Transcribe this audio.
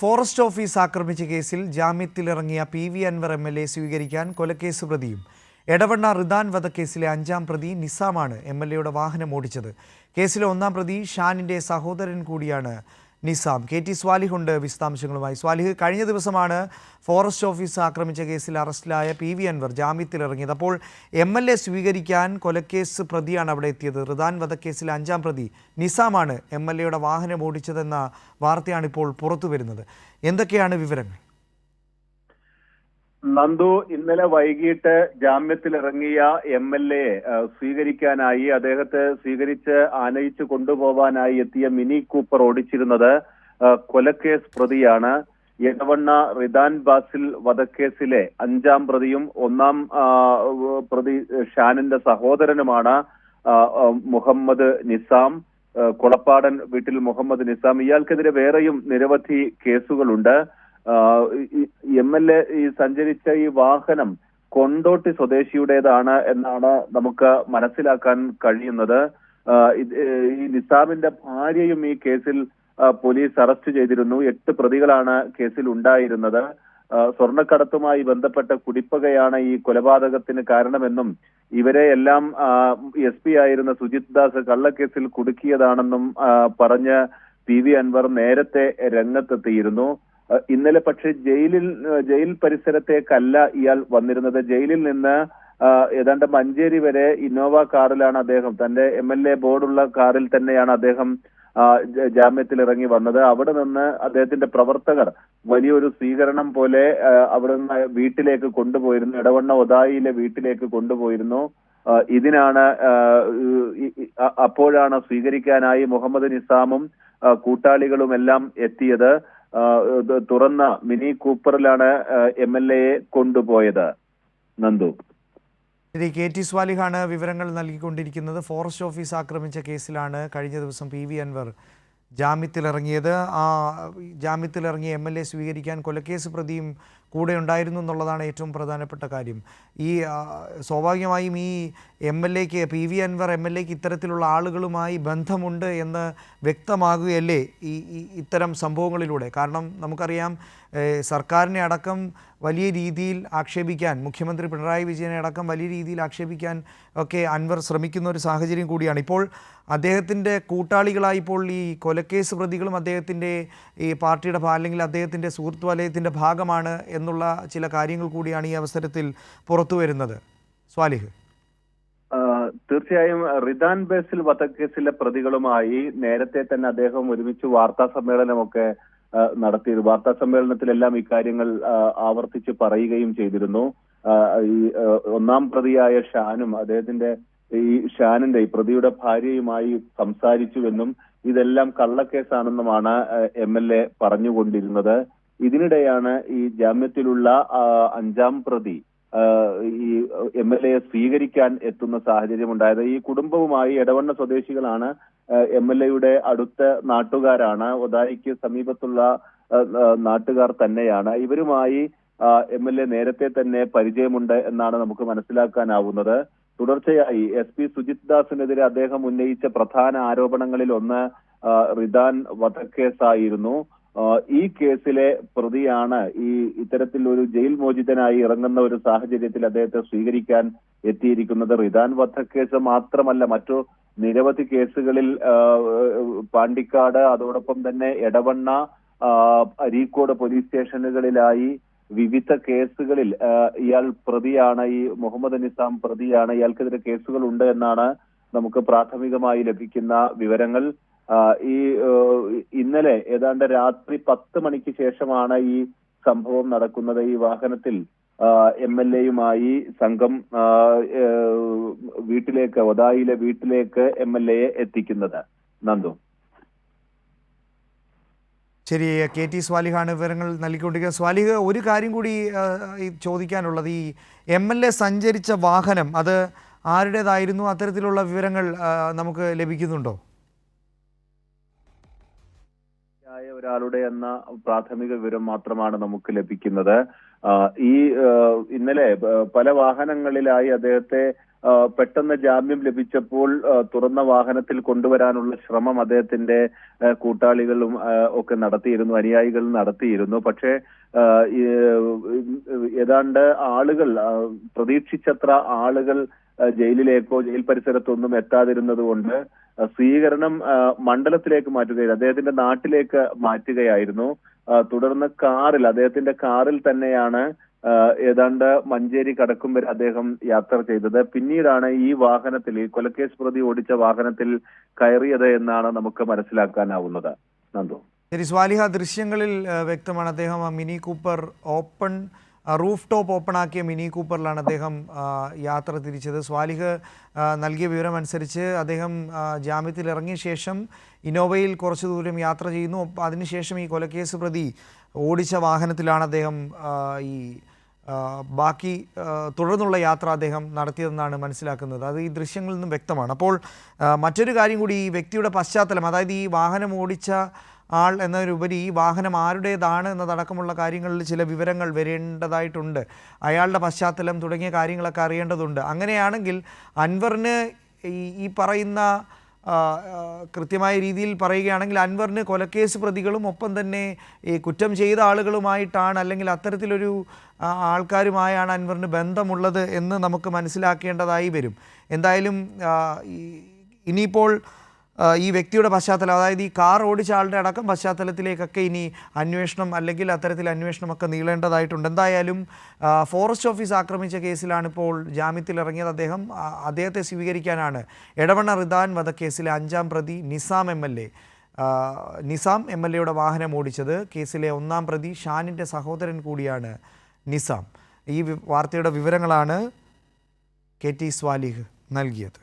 Forest office ആക്രമിച്ച കേസിൽ ജാമ്യത്തിലിറങ്ങിയ P V Anvar M L A സ്വീകരിക്കാൻ കൊലക്കേസ് പ്രതിയും. എടവണ്ണ റിദാൻ വധക്കേസിലെ അഞ്ചാം പ്രതി നിസാമാണ് എം എൽ എയുടെ വാഹനം ഓടിച്ചത്. കേസിലെ ഒന്നാം പ്രതി ഷാനിന്റെ സഹോദരൻ കൂടിയാണ് നിസാം. കെ ടി സ്വാലിഹുണ്ട് വിശദാംശങ്ങളുമായി. സ്വാലിഹ് കഴിഞ്ഞ ദിവസമാണ് ഫോറസ്റ്റ് ഓഫീസ് ആക്രമിച്ച കേസിൽ അറസ്റ്റിലായ പി വി അൻവർ ജാമ്യത്തിലിറങ്ങിയത്. അപ്പോൾ എം എൽ എ സ്വീകരിക്കാൻ കൊലക്കേസ് പ്രതിയാണ് അവിടെ എത്തിയത്. റിദാൻ വധക്കേസിൽ അഞ്ചാം പ്രതി നിസാമാണ് എം എൽ എയുടെ വാഹനം ഓടിച്ചതെന്ന വാർത്തയാണ് ഇപ്പോൾ പുറത്തു വരുന്നത് എന്തൊക്കെയാണ് വിവരങ്ങൾ? നന്ദു ഇന്നലെ വൈകിട്ട് ജാമ്യത്തിലിറങ്ങിയ എം എൽ എ സ്വീകരിക്കാനായി അദ്ദേഹത്തെ സ്വീകരിച്ച് ആനയിച്ചു കൊണ്ടുപോവാനായി എത്തിയ മിനി കൂപ്പർ ഓടിച്ചിരുന്നത് കൊലക്കേസ് പ്രതിയാണ്. എടവണ്ണ റിദാൻ ബാസിൽ വധക്കേസിലെ അഞ്ചാം പ്രതിയും ഒന്നാം പ്രതി ഷാനിന്റെ സഹോദരനുമാണ് മുഹമ്മദ് നിസാം. കൊളപ്പാടൻ വീട്ടിൽ മുഹമ്മദ് നിസാം. ഇയാൾക്കെതിരെ വേറെയും നിരവധി കേസുകളുണ്ട്. എം എൽ എ ഈ സഞ്ചരിച്ച ഈ വാഹനം കൊണ്ടോട്ടി സ്വദേശിയുടേതാണ് എന്നാണ് നമുക്ക് മനസ്സിലാക്കാൻ കഴിയുന്നത്. ഈ നിസാമിന്റെ ഭാര്യയും ഈ കേസിൽ പോലീസ് അറസ്റ്റ് ചെയ്തിരുന്നു. എട്ട് പ്രതികളാണ് കേസിൽ ഉണ്ടായിരുന്നത്. സ്വർണക്കടത്തുമായി ബന്ധപ്പെട്ട കുടിപ്പകയാണ് ഈ കൊലപാതകത്തിന് കാരണമെന്നും ഇവരെ എല്ലാം എസ് പി ആയിരുന്ന സുജിത് ദാസ് കള്ളക്കേസിൽ കുടുക്കിയതാണെന്നും പറഞ്ഞ് പി വി അൻവർ നേരത്തെ രംഗത്തെത്തിയിരുന്നു. ഇന്നലെ പക്ഷേ ജയിലിൽ ജയിൽ പരിസരത്തേക്കല്ല ഇയാൾ വന്നിരുന്നത്. ജയിലിൽ നിന്ന് ഏതാണ്ട് മഞ്ചേരി വരെ ഇന്നോവ കാറിലാണ് അദ്ദേഹം. തന്റെ എം എൽ എ ബോർഡുള്ള കാറിൽ തന്നെയാണ് അദ്ദേഹം ജാമ്യത്തിൽ ഇറങ്ങി വന്നത്. അവിടെ നിന്ന് അദ്ദേഹത്തിന്റെ പ്രവർത്തകർ വലിയൊരു സ്വീകരണം പോലെ അവിടെ നിന്ന് വീട്ടിലേക്ക് കൊണ്ടുപോയിരുന്നു. ഇടവണ്ണ ഒതായിയിലെ വീട്ടിലേക്ക് കൊണ്ടുപോയിരുന്നു. ഇതിനാണ് അപ്പോഴാണ് സ്വീകരിക്കാനായി മുഹമ്മദ് നിസാമും കൂട്ടാളികളുമെല്ലാം എത്തിയത്. തുറന്ന മിനി കൂപ്പറിലാണ് എം എൽ എയെ കൊണ്ടുപോയത്. നന്ദു. കെ ടി സ്വാലിഹാണ് വിവരങ്ങൾ നൽകിക്കൊണ്ടിരിക്കുന്നത്. ഫോറസ്റ്റ് ഓഫീസ് ആക്രമിച്ച കേസിലാണ് കഴിഞ്ഞ ദിവസം പി വി അൻവർ ജാമ്യത്തിലിറങ്ങിയത്. ആ ജാമ്യത്തിലിറങ്ങിയ എം എൽ എ സ്വീകരിക്കാൻ കൊലക്കേസ് പ്രതിയും കൂടെ ഉണ്ടായിരുന്നു എന്നുള്ളതാണ് ഏറ്റവും പ്രധാനപ്പെട്ട കാര്യം. ഈ സ്വാഭാവികമായും ഈ എം എൽ എക്ക് P V Anvar M L എക്ക് ഇത്തരത്തിലുള്ള ആളുകളുമായി ബന്ധമുണ്ട് എന്ന് വ്യക്തമാകുകയല്ലേ ഈ ഇത്തരം സംഭവങ്ങളിലൂടെ. കാരണം നമുക്കറിയാം സർക്കാരിനെ അടക്കം വലിയ രീതിയിൽ ആക്ഷേപിക്കാൻ മുഖ്യമന്ത്രി പിണറായി വിജയനെ അടക്കം വലിയ രീതിയിൽ ആക്ഷേപിക്കാൻ ഒക്കെ അൻവർ ശ്രമിക്കുന്ന ഒരു സാഹചര്യം കൂടിയാണ്. ഇപ്പോൾ അദ്ദേഹത്തിന്റെ കൂട്ടാളികളായി ഇപ്പോൾ ഈ കൊലക്കേസ് പ്രതികളും അദ്ദേഹത്തിന്റെ ഈ പാർട്ടിയുടെ അല്ലെങ്കിൽ അദ്ദേഹത്തിന്റെ സുഹൃത്ത് വലയത്തിന്റെ ഭാഗമാണ് എന്നുള്ള ചില കാര്യങ്ങൾ കൂടിയാണ് ഈ അവസരത്തിൽ പുറത്തു വരുന്നത്. സ്വാലിഹ്. തീർച്ചയായും റിദാൻ ബേസിൽ വധക്കേസിലെ പ്രതികളുമായി നേരത്തെ തന്നെ അദ്ദേഹം ഒരുമിച്ച് വാർത്താ സമ്മേളനമൊക്കെ നടത്തിയിരുന്നു നടത്തി. വാർത്താ സമ്മേളനത്തിലെല്ലാം ഇക്കാര്യങ്ങൾ ആവർത്തിച്ച് പറയുകയും ചെയ്തിരുന്നു. ഈ ഒന്നാം പ്രതിയായ ഷാനും അദ്ദേഹത്തിന്റെ ഈ ഷാനിന്റെ ഈ പ്രതിയുടെ ഭാര്യയുമായി സംസാരിച്ചുവെന്നും ഇതെല്ലാം കള്ളക്കേസാണെന്നുമാണ് എം എൽ എ പറഞ്ഞുകൊണ്ടിരുന്നത്. ഇതിനിടെയാണ് ഈ ജാമ്യത്തിലുള്ള അഞ്ചാം പ്രതി ഈ എം എൽ എയെ സ്വീകരിക്കാൻ എത്തുന്ന സാഹചര്യം ഉണ്ടായത് ഈ കുടുംബവുമായി എടവണ്ണ സ്വദേശികളാണ് എം എൽ എയുടെ അടുത്ത നാട്ടുകാരാണ്. ഒതായിക്ക് സമീപത്തുള്ള നാട്ടുകാർ തന്നെയാണ്. ഇവരുമായി എം എൽ എ നേരത്തെ തന്നെ പരിചയമുണ്ട് എന്നാണ് നമുക്ക് മനസ്സിലാക്കാനാവുന്നത്. തുടർച്ചയായി എസ് പി സുജിത് ദാസിനെതിരെ അദ്ദേഹം ഉന്നയിച്ച പ്രധാന ആരോപണങ്ങളിൽ ഒന്ന് റിദാൻ വധക്കേസായിരുന്നു. ഈ കേസിലെ പ്രതിയാണ് ഈ ഇത്തരത്തിൽ ഒരു ജയിൽ മോചിതനായി ഇറങ്ങുന്ന ഒരു സാഹചര്യത്തിൽ അദ്ദേഹത്തെ സ്വീകരിക്കാൻ എത്തിയിരിക്കുന്നത്. റിദാൻ വധക്കേസ് മാത്രമല്ല മറ്റു നിരവധി കേസുകളിൽ പാണ്ടിക്കാട് അതോടൊപ്പം തന്നെ എടവണ്ണ അരീക്കോട് പോലീസ് സ്റ്റേഷനുകളിലായി വിവിധ കേസുകളിൽ ഇയാൾ പ്രതിയാണ് ഈ മുഹമ്മദ് നിസാം പ്രതിയാണ്. ഇയാൾക്കെതിരെ കേസുകൾ ഉണ്ട് എന്നാണ് നമുക്ക് പ്രാഥമികമായി ലഭിക്കുന്ന വിവരങ്ങൾ. ഈ ഇന്നലെ ഏതാണ്ട് രാത്രി പത്ത് മണിക്ക് ശേഷമാണ് ഈ സംഭവം നടക്കുന്നത്. ഈ വാഹനത്തിൽ എം എൽ എയുമായി സംഘം വീട്ടിലേക്ക് ഒതായിലെ വീട്ടിലേക്ക് എം എൽ എയെ എത്തിക്കുന്നത്. നന്ദു. ശരി കെ ടി സ്വാലിഹാണ് വിവരങ്ങൾ നൽകിക്കൊണ്ടിരിക്കുന്നത്. സ്വാലിഹ് ഒരു കാര്യം കൂടി ചോദിക്കാനുള്ളത്. ഈ എം എൽ എ സഞ്ചരിച്ച വാഹനം അത് ആരുടേതായിരുന്നു? അത്തരത്തിലുള്ള വിവരങ്ങൾ നമുക്ക് ലഭിക്കുന്നുണ്ടോ? ഒരാളുടെ എന്ന പ്രാഥമിക വിവരം മാത്രമാണ് നമുക്ക് ലഭിക്കുന്നത്. ഈ ഇന്നലെ പല വാഹനങ്ങളിലായി അദ്ദേഹത്തെ പെട്ടെന്ന് ജാമ്യം ലഭിച്ചപ്പോൾ തുറന്ന വാഹനത്തിൽ കൊണ്ടുവരാനുള്ള ശ്രമം അദ്ദേഹത്തിന്റെ കൂട്ടാളികളും ഒക്കെ നടത്തിയിരുന്നു അനുയായികൾ നടത്തിയിരുന്നു. പക്ഷേ ഏതാണ്ട് ആളുകൾ പ്രതീക്ഷിച്ചത്ര ആളുകൾ ജയിലിലേക്കോ ജയിൽ പരിസരത്തൊന്നും എത്താതിരുന്നത് കൊണ്ട് സ്വീകരണം മണ്ഡലത്തിലേക്ക് മാറ്റുകയായിരുന്നു. അദ്ദേഹത്തിന്റെ നാട്ടിലേക്ക് മാറ്റുകയായിരുന്നു. തുടർന്ന് കാറിൽ അദ്ദേഹത്തിന്റെ കാറിൽ തന്നെയാണ് ഏതാണ്ട് മഞ്ചേരി കടക്കും വരെ അദ്ദേഹം യാത്ര ചെയ്തത്. പിന്നീടാണ് ഈ വാഹനത്തിൽ ഈ കൊലക്കേസ് പ്രതി ഓടിച്ച വാഹനത്തിൽ കയറിയത് എന്നാണ് നമുക്ക് മനസ്സിലാക്കാനാവുന്നത്. നന്ദു. ശരി സ്വാലിഹ ദൃശ്യങ്ങളിൽ വ്യക്തമാണ് അദ്ദേഹം Mini Cooper open roof top open ആക്കിയ മിനി കൂപ്പറിലാണ് അദ്ദേഹം യാത്ര തിരിച്ചത്. സ്വാലിഹ് നൽകിയ വിവരം അനുസരിച്ച് അദ്ദേഹം ജാമ്യത്തിൽ ഇറങ്ങിയ ശേഷം ഇന്നോവയിൽ കുറച്ച് ദൂരം യാത്ര ചെയ്യുന്നു. അതിനുശേഷം ഈ കൊലക്കേസ് പ്രതി ഓടിച്ച വാഹനത്തിലാണ് അദ്ദേഹം ഈ ബാക്കി തുടർന്നുള്ള യാത്ര അദ്ദേഹം നടത്തിയതെന്നാണ് മനസ്സിലാക്കുന്നത്. അത് ഈ ദൃശ്യങ്ങളിൽ നിന്നും വ്യക്തമാണ്. അപ്പോൾ മറ്റൊരു കാര്യം കൂടി ഈ വ്യക്തിയുടെ പശ്ചാത്തലം അതായത് ഈ വാഹനം ഓടിച്ച ആൾ എന്നതിനുപരി ഈ വാഹനം ആരുടേതാണ് എന്നതടക്കമുള്ള കാര്യങ്ങളിൽ ചില വിവരങ്ങൾ വരേണ്ടതായിട്ടുണ്ട്. അയാളുടെ പശ്ചാത്തലം തുടങ്ങിയ കാര്യങ്ങളൊക്കെ അറിയേണ്ടതുണ്ട്. അങ്ങനെയാണെങ്കിൽ അൻവറിന് ഈ പറയുന്ന കൃത്യമായ രീതിയിൽ പറയുകയാണെങ്കിൽ അൻവറിന് കൊലക്കേസ് പ്രതികളും ഒപ്പം തന്നെ ഈ കുറ്റം ചെയ്ത ആളുകളുമായിട്ടാണ് അല്ലെങ്കിൽ അത്തരത്തിലൊരു ആൾക്കാരുമായാണ് അൻവറിന് ബന്ധമുള്ളത് എന്ന് നമുക്ക് മനസ്സിലാക്കേണ്ടതായി വരും. എന്തായാലും ഇനിയിപ്പോൾ ഈ വ്യക്തിയുടെ പശ്ചാത്തലം അതായത് ഈ കാർ ഓടിച്ച ആളുടെ അടക്കം പശ്ചാത്തലത്തിലേക്കൊക്കെ ഇനി അന്വേഷണം അല്ലെങ്കിൽ അത്തരത്തിൽ അന്വേഷണമൊക്കെ നീളേണ്ടതായിട്ടുണ്ട്. എന്തായാലും ഫോറസ്റ്റ് ഓഫീസ് ആക്രമിച്ച കേസിലാണ് ഇപ്പോൾ ജാമ്യത്തിൽ ഇറങ്ങിയത് അദ്ദേഹം അദ്ദേഹത്തെ സ്വീകരിക്കാനാണ് എടവണ്ണ റിദാൻ വധക്കേസിലെ അഞ്ചാം പ്രതി Nizam M L A. Nizam M L എയുടെ വാഹനം ഓടിച്ചത് കേസിലെ ഒന്നാം പ്രതി ഷാനിന്റെ സഹോദരൻ കൂടിയാണ് നിസാം. ഈ വാർത്തയുടെ വിവരങ്ങളാണ് കെ ടി സ്വാലിഹ് നൽകിയത്.